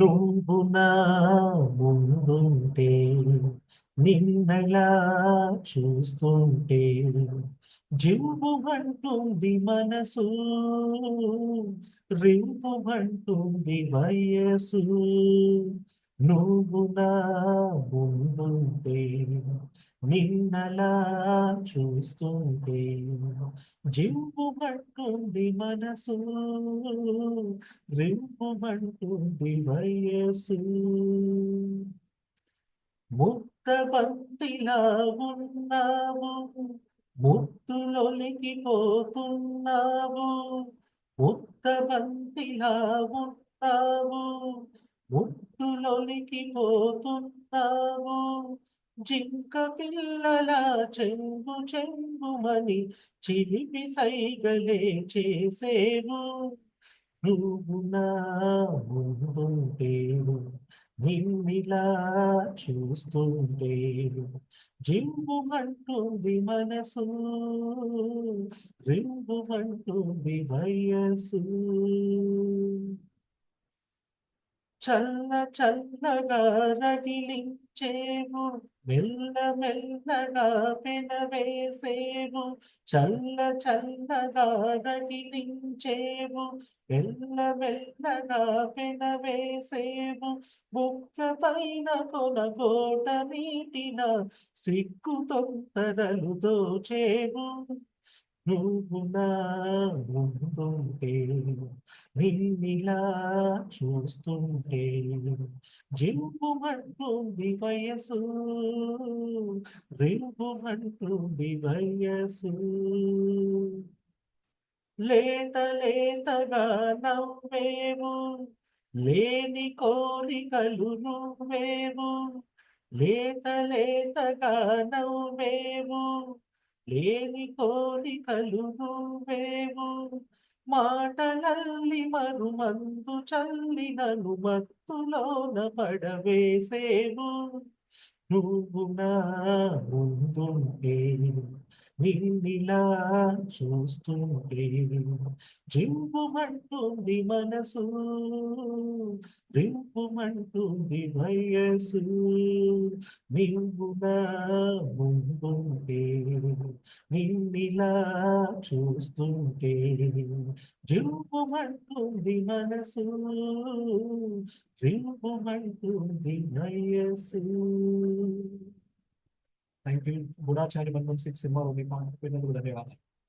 నువ్వు నా ముందుంటే నిన్నలా చూస్తుంటే జివ్వుమంటుంది మనసు రింపుమంటుంది వయసు నువ్వు నా ముందు నిన్నలా చూస్తుంటే జింపుమంటుంది మనసు రింపుమంటుంది వయసు ముద్దబంతిలా ఉన్నావు ముద్దులొలికి పోతున్నావు. ముద్దబంతిలా ఉన్నావు ముద్దులొలికి పోతున్నావు. జింక పిల్లల చెంగు చెంగుమని చిలిపి సైగలే చేసేవు. నువ్వు నా ముందుంటే నిన్నిలా చూస్తుంటే జింబుమంటుంది మనసు రింబుమంటుంది వయసు చల్ల చల్లగా రగిలించేవు మెల్ల మెల్లగా పెనవేసేవు చల్ల చల్లగా రగిలించేవు మెల్ల మెల్లగా పెనవేసేవు బుక్క పైన కొనగోట మీటిన సిగ్గు తొందరలు దోచేవు నువ్వు నా ముందుంటే నిన్నిలా చూస్తుంటే జింపుమంటుంది వయసు రింపుమంటుంది వయసు. లేత లేతగా నవ్వేము లేని కోరికలు నువ్వేము లేత లేతగా నవ్వేము లేని కోరికలు నువ్వేవు మాటలల్లి మరుమందు చల్లినను మత్తులోన పడవేసేవు. నువ్వు నా ముందుంటే నిన్నిలా చూస్తుంటే జింపుమంటుంది మనసు రింపుమంటుంది వయస్సు నువ్వు ముందుంటే నిన్నిలా చూస్తుంటే జింపుమంటుంది మనసు రింపుమంటుంది వయస్సు. थैंक यू गुणाचार्य बनवन सिंह सिम्मा रूबी कॉन धन्यवाद।